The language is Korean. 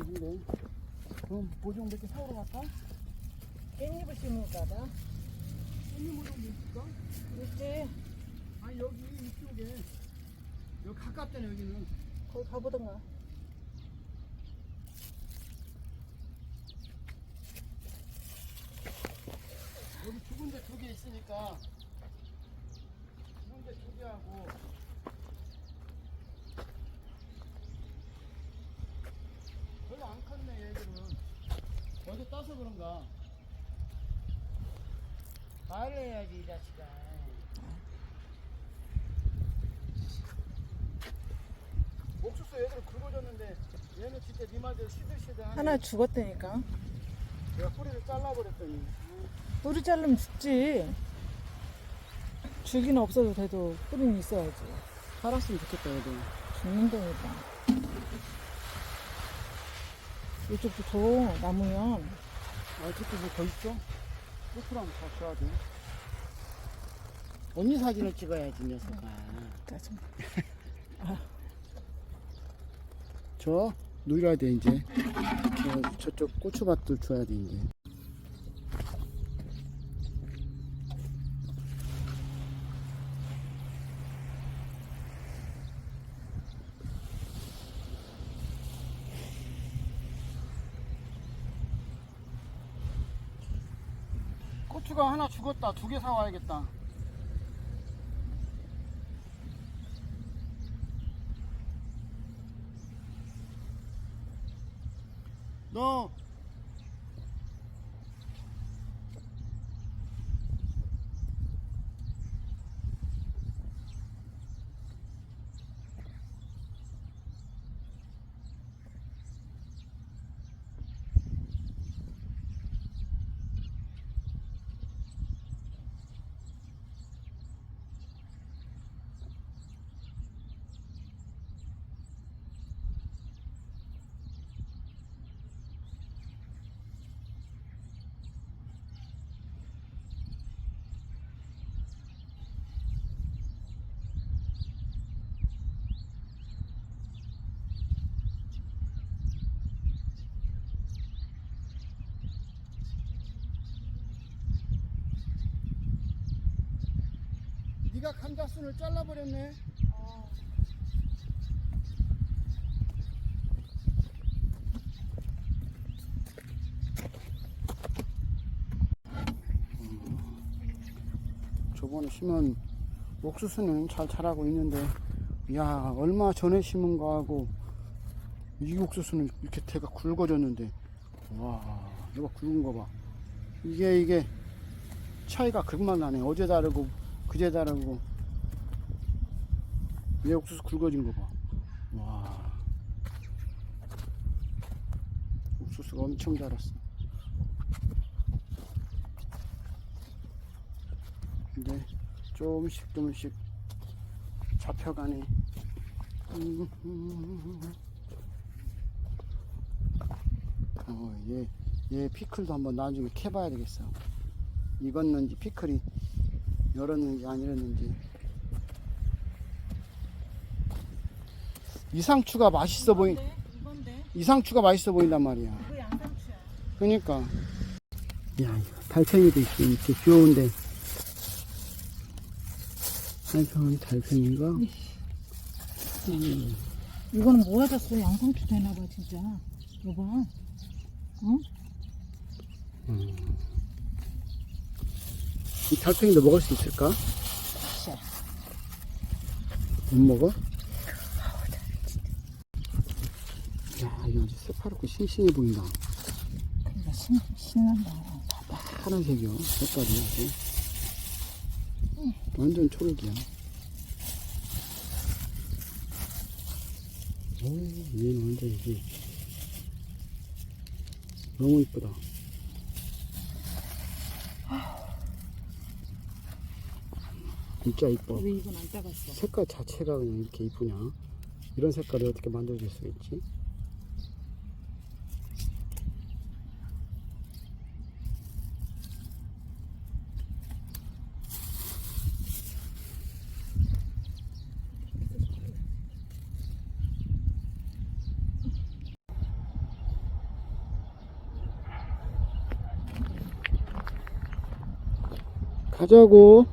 한데. 그럼 모종 몇개 사오러 갈까? 깻잎을 심을까 봐. 언니 모종 뭐 있을까? 있지. 아니 여기 이쪽에 여기 가깝잖아 여기는. 거기 가보던가. 여기 두 군데 두 개 있으니까 두 군데 두 개 하고 별로 안 컸네 얘들은 어제 따서 그런가 말을 해야지 이 자식아 옥수수 얘들은 굵어졌는데 얘는 진짜 네 말대로 시들시들하네 하나 죽었다니까. 내가 뿌리를 잘라버렸더니 뿌리 자르면 죽지. 죽이는 없어도 돼도 뿌리는 있어야지. 살았으면 좋겠다 얘들 죽는다니까. 이쪽도 줘, 남으면. 아, 저도 뭐더 있어? 꽃이랑 다 줘야 돼. 언니 사진을 찍어야지, 녀석아. 짜증. 저, 누려야 돼, 이제. 저, 저쪽 고추밭도 줘야 돼, 이제. 고추가 하나 죽었다. 두 개 사와야겠다. 너 네가 감자순을 잘라버렸네. 저번에 심은 옥수수는 잘 자라고 있는데 야 얼마 전에 심은 거하고 이 옥수수는 이렇게 대가 굵어졌는데 와 이거 굵은 거 봐. 이게 이게 차이가 금방 나네. 어제 다르고 그제 다르고 얘 옥수수 굵어진 거 봐 와 옥수수가 엄청 자랐어 근데 조금씩 조금씩 잡혀가네. 어, 얘, 얘 피클도 한번 나중에 캐봐야 되겠어. 익었는지 피클이 열었는지 안 열었는지. 이상추가 맛있어 보인? 이상추가 맛있어 보인단 말이야. 이거. 그러니까. 야, 이거 달팽이도 있어. 이렇게 귀여운데. 달팽이, 달팽이가? 음, 이거는 모아졌어. 양상추 되나봐, 진짜. 여봐. 응? 이 달팽이도 먹을 수 있을까? 씨. 못 먹어? 야, 이거 아주 새파랗고 싱싱해 보인다. 그러니까 신, 신난다. 파란색이요, 색깔이. 아주. 완전 초록이야. 오, 얘는 완전 이게. 너무 이쁘다. 진짜 이뻐. 왜 이건 안 따갔어? 색깔 자체가 그냥 이렇게 이쁘냐? 이런 색깔을 어떻게 만들어줄 수 있지? 가자고.